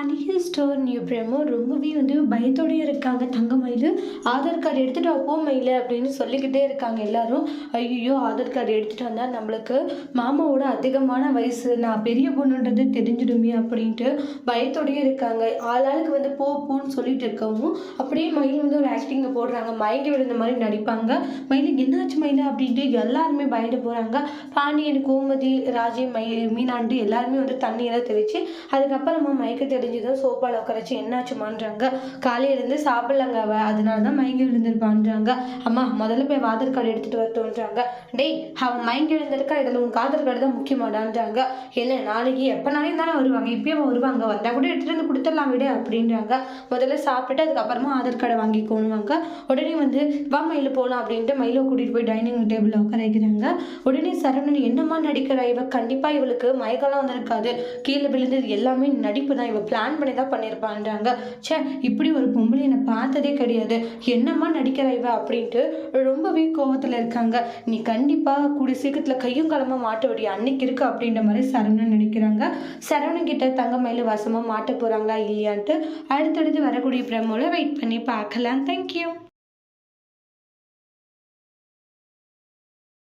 அன்றைக்கி store new பிரேமோ ரொம்பவே வந்து பயத்தோடயே இருக்காங்க. தங்க மயில் ஆதார் கார்டு எடுத்துகிட்டு அப்போ போ மயில் அப்படின்னு சொல்லிக்கிட்டே இருக்காங்க எல்லாரும். ஐயோ ஆதார் கார்டு எடுத்துகிட்டு வந்தால் நம்மளுக்கு மாமாவோட அதிகமான வயசு. நான் பெரிய பொண்ணுன்றது தெரிஞ்சிடுமே அப்படின்ட்டு பயத்தோடயே இருக்காங்க. ஆளாளுக்கு வந்து போ போன்னு சொல்லிட்டு இருக்கவும் அப்படியே மயில் வந்து ஒரு ஆக்டிங்கை போடுறாங்க. மயங்கி விழுந்த மாதிரி நடிப்பாங்க. மயில் என்னாச்சு மயில்? அப்படின்ட்டு எல்லாருமே பயந்து போகிறாங்க பாண்டியன் கோமதி ராஜே மயில் மீனாண்டு எல்லாருமே வந்து தண்ணியெல்லாம் தெளித்து அதுக்கப்புறமா மயக்க தெரிஞ்சதும் சோப்பாவில் உட்காரச்சு என்னாச்சுமான்றாங்க. காலையிலேருந்து சாப்பிட்லங்க அவ. அதனால தான் மயங்கி விழுந்திருப்பான்றாங்க. அம்மா முதல்ல போய் ஆதார் கார்டு எடுத்துகிட்டு வரட்டோன்றாங்க டேய் அவன் மயங்கி விழுந்திருக்கா? இதில் உனக்கு ஆதார் கார்டு தான் முக்கியமாடான்றாங்க. என்ன நாளைக்கு எப்போனாலும் தானே வருவாங்க. இப்பயும் வருவாங்க. வந்தால் கூட எடுத்துகிட்டு வந்து கொடுத்துடலாம் விட அப்படின்றாங்க. முதல்ல சாப்பிட்டுட்டு அதுக்கப்புறமா ஆதார் கார்டை வாங்கிக்கோணுவாங்க. உடனே வந்து வா மயில் போகலாம் அப்படின்ட்டு மயிலை கூட்டிகிட்டு போய் டைனிங் டேபிளில் உட்கார வைக்கிறாங்க. உடனே சரவணன் என்னம்மா நடிக்கிறா? இவ கண்டிப்பாக இவளுக்கு மயக்கெல்லாம் வந்திருக்காது. கீழே விழுந்தது எல்லாமே நடிப்பு தான். இவ பிளான் பண்ணி தான் பண்ணியிருப்பான்றாங்க ச்சே இப்படி ஒரு பொம்பளை நான் பார்த்ததே கிடையாது. என்னம்மா நடிக்கிற இவ அப்படின்ட்டு ரொம்பவே கோவத்தில் இருக்காங்க. நீ கண்டிப்பாக கூடிய சீக்கிரத்தில் கையும் காலமாக மாட்ட வேண்டிய அன்னைக்கு இருக்கு அப்படின்ற மாதிரி சரவணன் நினைக்கிறாங்க. சரவணன் கிட்ட தங்கமயில வசமாக மாட்ட போகிறாங்களா இல்லையான்ட்டு அடுத்தடுத்து வரக்கூடிய பிரமோல வெயிட் பண்ணி பார்க்கலாம். தேங்க்யூ